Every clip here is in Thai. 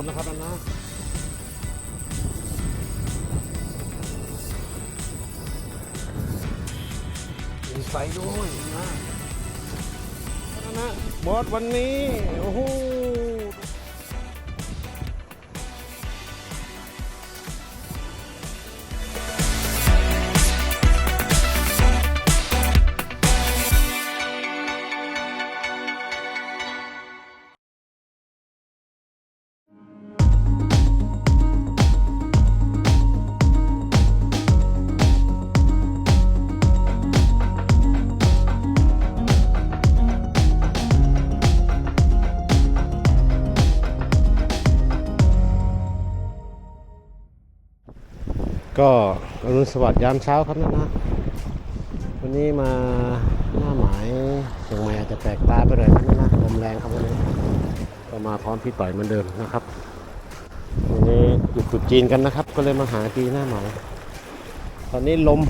โดนนะครับอันนะมีไฟด้วยนะอันนะบอสวันนี้ โอ้โห ก็อรุณสวัสดิ์ยามเช้าครับนะนะวันนี้มาหน้าหมายเชียงใหม่อาจจะแปลกตาไปหน่อยครับนะนะลมแรงครับวันนี้ก็มาพร้อมพี่ต่อยเหมือนเดิมนะครับวันนี้หยุดตรุษจีนกันนะครับ ก็เลยมาหาตีหน้าหมายตอนนี้ลม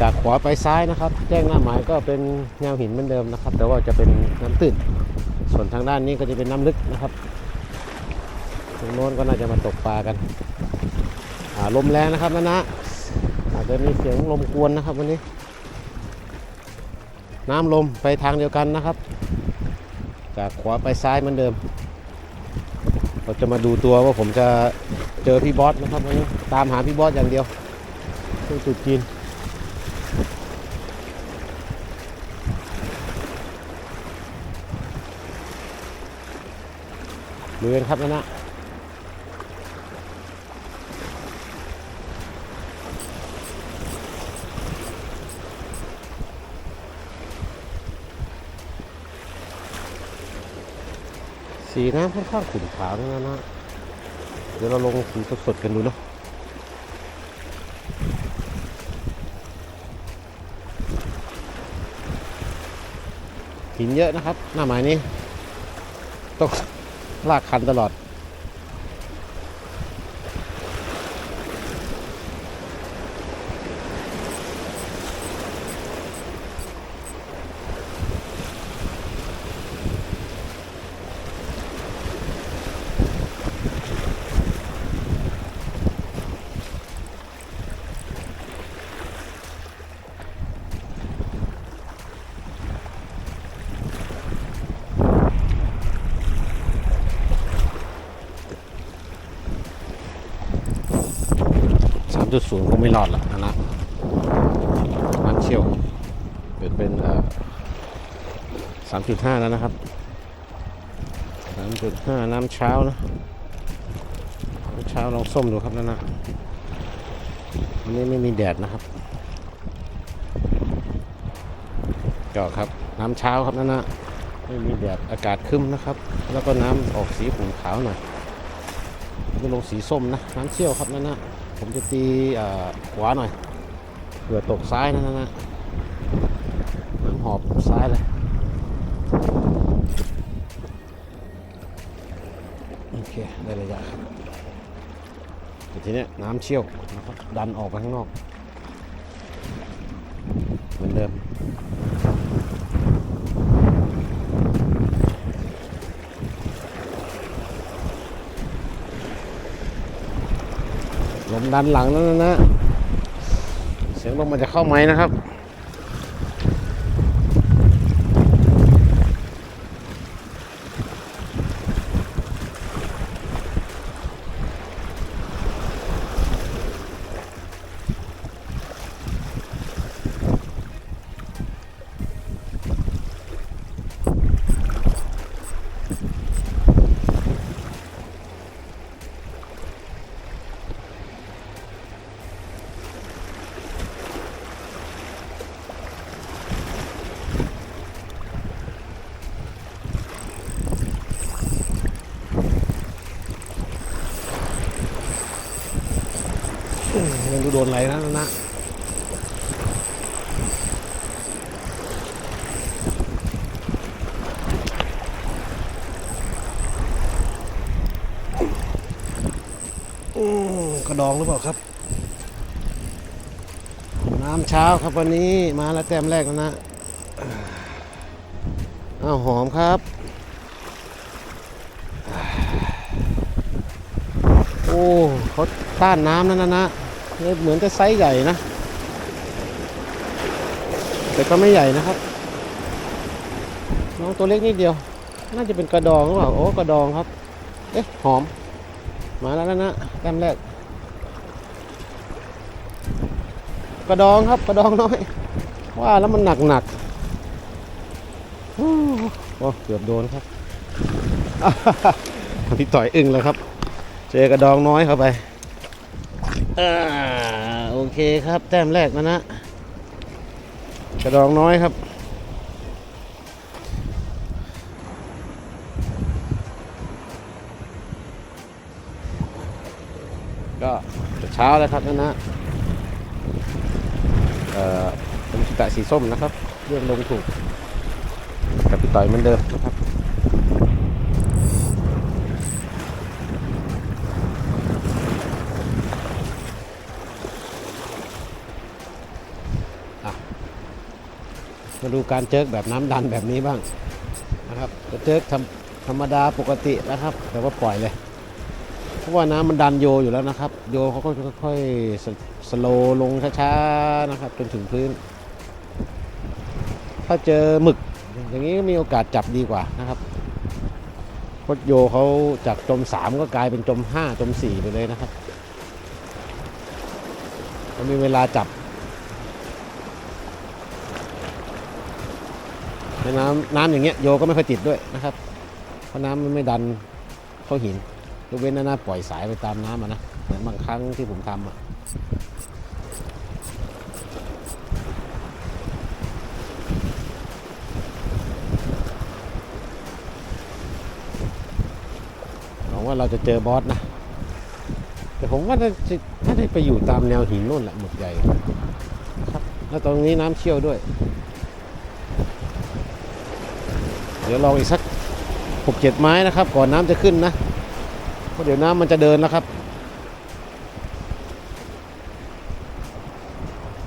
จากขวาไปซ้ายนะครับ แจ้งหน้าหมายก็เป็นแนวหินเหมือนเดิมนะครับ แต่ว่าจะเป็นน้ำตื้นส่วนทางด้านนี้ก็จะเป็นน้ำลึกนะครับตรงโน้นก็น่าจะมาตกปลากัน ลมแรงนะครับนะนะอาจจะมีเสียงลมกวนนะครับวันนี้ น้ำลมไปทางเดียวกันนะครับ จากขวาไปซ้ายเหมือนเดิม เราจะมาดูตัวว่าผมจะเจอพี่บอสนะครับวันนี้ตามหาพี่บอสอย่างเดียวที่จุดจีนดูกันครับนะนะ สีน้ำค่อนข้างขุ่นขาวนะนะ เดี๋ยวเราลงสีสดๆกันดูเนาะหินเยอะนะครับ หน้าหมายนี้ ต้องลากคันตลอด สามจุดศูนย์ก็ไม่รอดละนะนะน้ำเชี่ยวเปลี่ยนเป็นสามจุดห้าแล้วนะครับสามจุดห้าน้ำเช้านะน้ำเช้าลองส้มดูครับนั่นนะวันนี้ไม่มีแดดนะครับก็ครับ น้ำเช้าครับนั่นนะไม่มีแดดอากาศคึ้มนะครับ แล้วก็น้ำออกสีขุ่นขาวหน่อยไม่ลงสีส้มนะน้ำเชี่ยวครับนั่นนะ ผมจะตีเอ่อขวาหน่อยเผื่อตกซ้ายนะนะนะน้ำหอบซ้ายเลยโอเคได้ระยะครับแต่ทีเนี้ยน้ำเชี่ยวนะครับดันออกไปข้างนอก เหมือนเดิม ดันหลังนั่นนะนะ เสียงลมมันจะเข้าไหมนะครับ นอะไรนะนะกระดองหรือเปล่าครับ น้ำเช้าครับวันนี้มาแล้วแต้มแรกแล้วนะอ้าวหอมครับ โอ้เขาต้านน้ำนั่นนะนะ เนี่ยเหมือนจะไซส์ใหญ่นะ แต่ก็ไม่ใหญ่นะครับ น้องตัวเล็กนิดเดียว น่าจะเป็นกระดองหรือเปล่า โอ้กระดองครับ เอ๊ะหอม มาแล้วนะนะแต้มแรก กระดองครับกระดองน้อย ว่าแล้วมันหนักหนักโอ้เกือบโดนครับพี่ต่อยอึ้งเลยครับ เจอกระดองน้อยเข้าไป อ่าโอเคครับแต้มแรกนะนะ กระดองน้อยครับ ก็เช้าแล้วครับนะนะเอ่อเป็นชิตะสีส้มนะครับ เรื่องลงถูก กับพี่ต่อยเหมือนเดิมนะครับ มาดูการเจิกแบบน้ำดันแบบนี้บ้างนะครับจะเจิกธรรมธรรมดาปกตินะครับ แต่ว่าปล่อยเลยเพราะว่าน้ำมันดันโยอยู่แล้วนะครับ โยเขาก็ค่อยๆสสโลลงช้าๆนะครับ จนถึงพื้น ถ้าเจอหมึกอย่างนี้ก็มีโอกาสจับดีกว่านะครับเพราะโยเขาจากจมสามก็กลายเป็นจมห้าจมสี่ไปเลยนะครับมีเวลาจับ ในน้ำน้ำอย่างเงี้ยโยก็ไม่ค่อยติดด้วยนะครับ เพราะน้ำมันไม่ดันเข้าหินยกเว้นหน้าปล่อยสายไปตามน้ำอะนะเหมือนบางครั้งที่ผมทำอะหวังว่าเราจะเจอบอสนะ แต่ผมว่าน่าจะน่าจะไปอยู่ตามแนวหินนู่นแหละหมึกใหญ่ครับ แล้วตรงนี้น้ำเชี่ยวด้วย เดี๋ยวลองอีกสักหกเจ็ดไม้นะครับ ก่อนน้ำจะขึ้นนะเพราะเดี๋ยวน้ำมันจะเดินแล้วครับ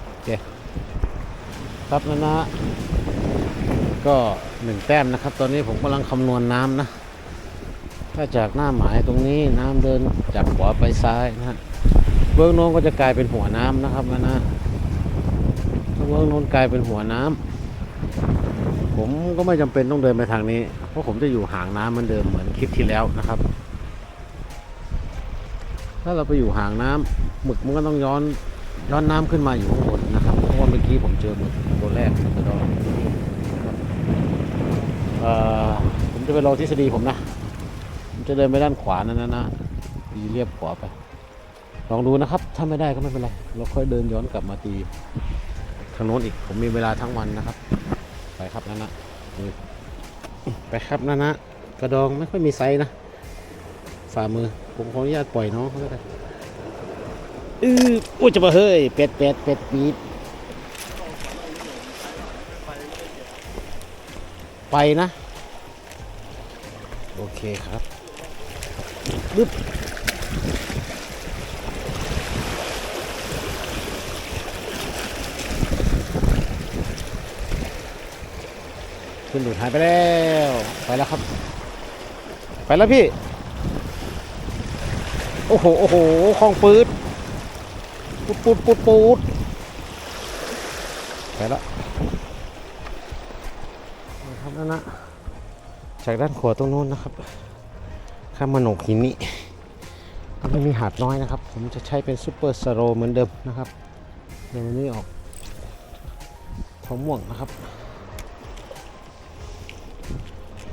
โอเคครับนะนะก็หนึ่งแต้มนะครับ ตอนนี้ผมกำลังคำนวณน้ำนะ ถ้าจากหน้าหมายตรงนี้น้ำเดินจากขวาไปซ้ายนะฮะเบื้องโน้นก็จะกลายเป็นหัวน้ำนะครับนะนะเบื้องโน้นกลายเป็นหัวน้ำ ผมก็ไม่จำเป็นต้องเดินไปทางนี้ เพราะผมจะอยู่ห่างน้ำเหมือนเดิมเหมือนคลิปที่แล้วนะครับ ถ้าเราไปอยู่ห่างน้ำหมึกมันก็ต้องย้อนย้อนน้ำขึ้นมาอยู่ข้างบนนะครับเพราะว่าเมื่อกี้ผมเจอหมึกตัวแรกกระดองผมจะไปลองทฤษฎีผมนะผมจะเดินไปด้านขวานั่นนะนะตีเรียบขวาไป ลองดูนะครับ ถ้าไม่ได้ก็ไม่เป็นไร เราค่อยเดินย้อนกลับมาตีทางโน้นอีก ผมมีเวลาทั้งวันนะครับ ไปครับนั่นนะไปครับนั่นนะกระดองไม่ค่อยมีไซส์นะฝ่ามือผมขออนุญาตปล่อยน้องเขาก็ได้อืออุ้ยจะมาเฮ้ยเป็ดเป็ดเป็ดปีดไปนะ โอเคครับบึ๊บ ขึ้นดูดหายไปแล้ว ไปแล้วครับ ไปแล้วพี่ โอ้โห โอ้โหคลองปืดปุดปุดปุดปุดไปแล้วนะครับนั่นนะจากด้านขวาตรงโน้นนะครับ ข้ามมาโหนกหินนี้มันไม่มีหาดน้อยนะครับ ผมจะใช้เป็นซูเปอร์สโรเหมือนเดิมนะครับ เดี๋ยววันนี้ออกทองม่วงนะครับ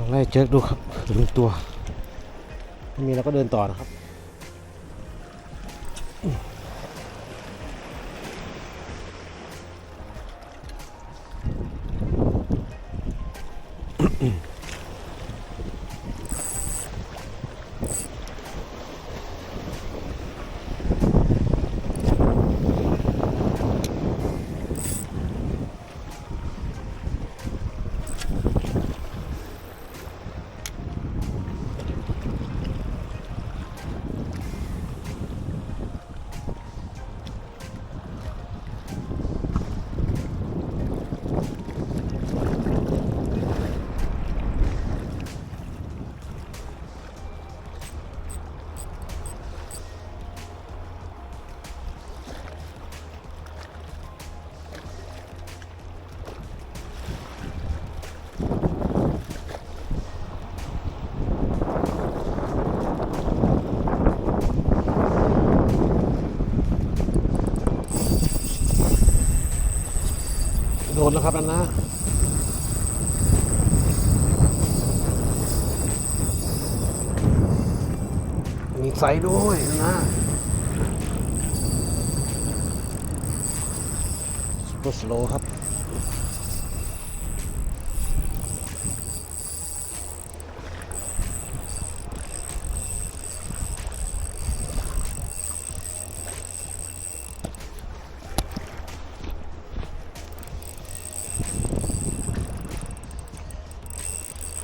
ลองไล่เจอดูครับถึงตัวไม่มีเราก็เดินต่อนะครับ ดนแล้วครับนั่นนะมีไซด้วยนะซุปเปอร์สโลครับ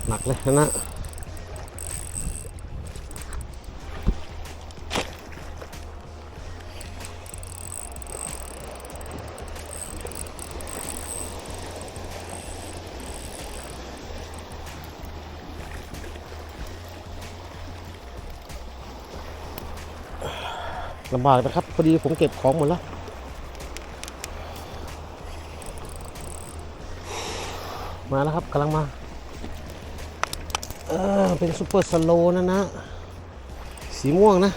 หนักเลยนะลำบากนะครับพอดีผมเก็บของหมดแล้วมาแล้วครับกำลังมา อเป็นซูเปอร์สโลนะนะ สีม่วงนะ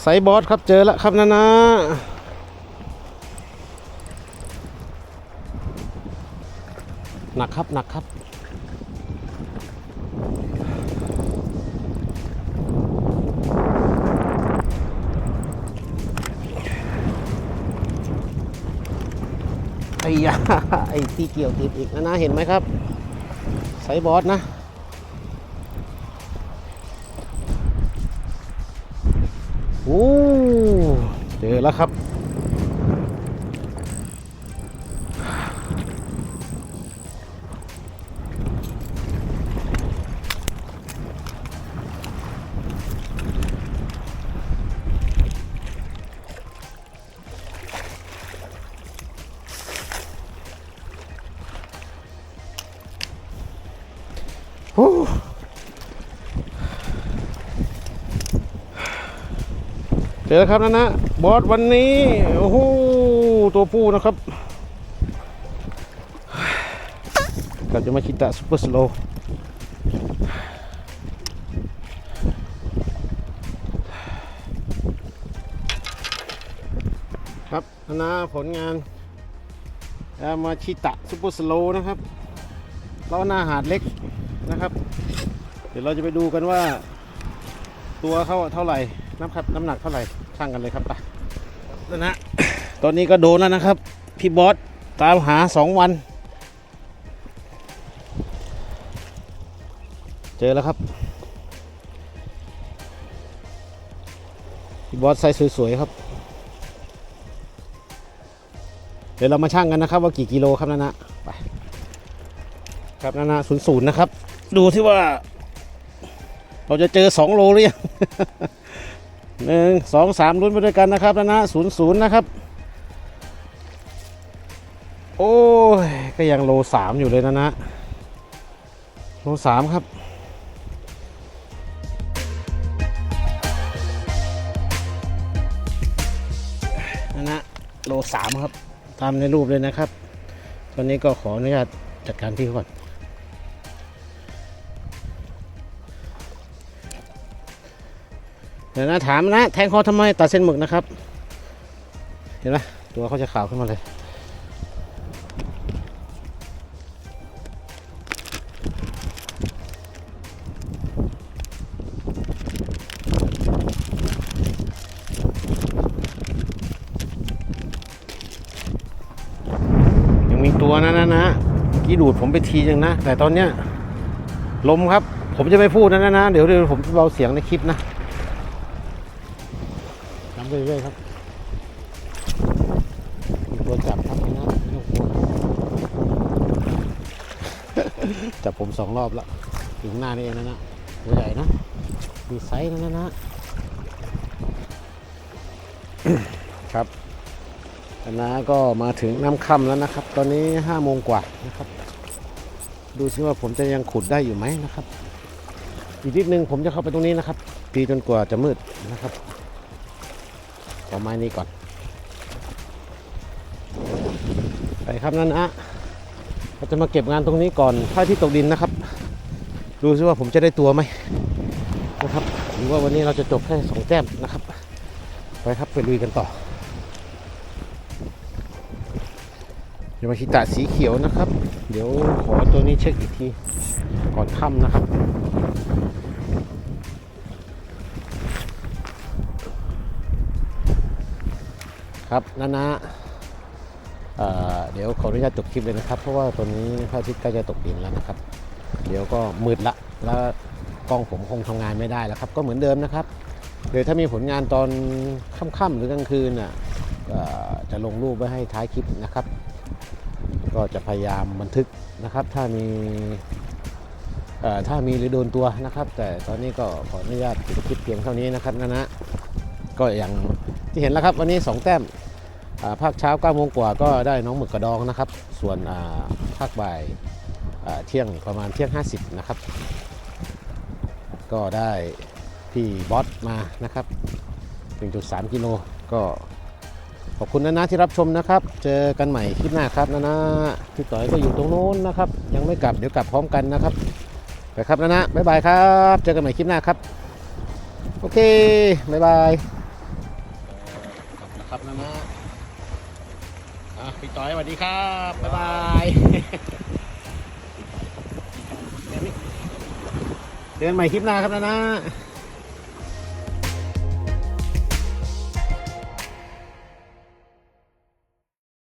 ไซบอสครับเจอแล้วครับนะนะหนักครับหนักครับไอ้ยาไอ้ที่เกี่ยวติดอีกนะนะ เห็นไหมครับไซบอสนะ โอ้เจอแล้วครับ อแล้วครับนะนะบอสวันนี้โอ้โหตัวผู้นะครับกับจะมาคิตะซูเปอร์สโลครับนะนะผลงานมาชิตะซูเปอร์สโลนะครับล้อหน้าหาดเล็กนะครับ เดี๋ยวเราจะไปดูกันว่า ตัวเขาเท่าไหร่น้ำครับน้ำหนักเท่าไหร่ ช่างกันเลยครับไปแล้วนะ ตอนนี้ก็โดนแล้วนะครับ พี่บอสตามหาสองวัน เจอแล้วครับ พี่บอสไซส์สวยๆครับ เดี๋ยวเรามาช่างกันนะครับ ว่ากี่กิโลครับนั่นนะไปครับนั่นนะศูนย์ศูนย์นะครับ ดูที่ว่า เราจะเจอสองโลหรือยัง หนึ่งสองสามลุ้นไปด้วยกันนะครับนะนะศูนย์ศูนย์นะครับ โอ้ย ก็ยังโลสามอยู่เลยนะนะโลสามครับนะนะโลสามครับ ตามในรูปเลยนะครับ ตอนนี้ก็ขออนุญาตจัดการพี่ก่อน เดี๋ยวนะถามนะ แทงคอทำไมตัดเส้นหมึกนะครับ เห็นไหมตัวเขาจะขาวขึ้นมาเลยยังมีตัวนะนะนะกี้ดูดผมไปทีนึงนะ แต่ตอนเนี้ยลมครับ ผมจะไม่พูดนะนะนะเดี๋ยวเดี๋ยวผมจะเบาเสียงในคลิปนะ ทำไปเรื่อยๆครับมีตัวจับครับนะไม่ต้องกลัว จับ ผมสองรอบแล้วอยู่ข้างหน้านี่เองนะนะตัวใหญ่นะมีไซส์นะนะนะครับคณะก็มาถึงน้ำค่ำแล้วนะครับ ตอนนี้ห้าโมงกว่านะครับ ดูซิว่าผมจะยังขุดได้อยู่ไหมนะครับอีกนิดนึงผมจะเข้าไปตรงนี้นะครับปีจนกว่าจะมืดนะครับขอไม้นี้ก่อน ไปครับนั่นอะ เราจะมาเก็บงานตรงนี้ก่อนพระอาที่ตกดินนะครับ ดูซิว่าผมจะได้ตัวไหมนะครับหรือว่าวันนี้เราจะจบแค่สองแต้มนะครับ ไปครับไปลุยกันต่อเยามาชิตะสีเขียวนะครับ เดี๋ยวขอตัวนี้เช็คอีกทีก่อนค่ำนะครับครับนานะ เเดี๋ยวขออนุญาตจบคลิปเลยนะครับ เพราะว่าตอนนี้พระอาทิตย์ใกล้จะตกดินแล้วนะครับ เดี๋ยวก็มืดละแล้วกล้องผมคงทำงานไม่ได้แล้วครับ ก็เหมือนเดิมนะครับเดี๋ยวถ้ามีผลงานตอนค่ำๆหรือกลางคืนน่ะจะลงรูปไว้ให้ท้ายคลิปนะครับ ก็จะพยายามบันทึกนะครับ ถ้ามีถ้ามีหรือโดนตัวนะครับ แต่ตอนนี้ก็ขออนุญาตปิดคลิปเพียงเท่านี้นะครับนะนะก็อย่างที่เห็นแล้วครับวันนี้ 2 แต้ม ภาคเช้า9โมงกว่าก็ได้น้องหมึกกระดองนะครับ ส่วนภาคบ่ายเที่ยงประมาณเที่ยง 50 นะครับ ก็ได้พี่บอสมานะครับ 1.3 กิโลก็ขอบคุณนะนะที่รับชมนะครับ เจอกันใหม่คลิปหน้าครับนะนะพี่ต่อยก็อยู่ตรงโน้นนะครับ ยังไม่กลับเดี๋ยวกลับพร้อมกันนะครับไปครับนะนะบ๊ายบายครับ เจอกันใหม่คลิปหน้าครับ โอเคบ๊ายบายกลับแล้วครับนะนะ พี่ต่อยสวัสดีครับ บ๊ายบายเจอกันใหม่คลิปหน้าครับนะนะ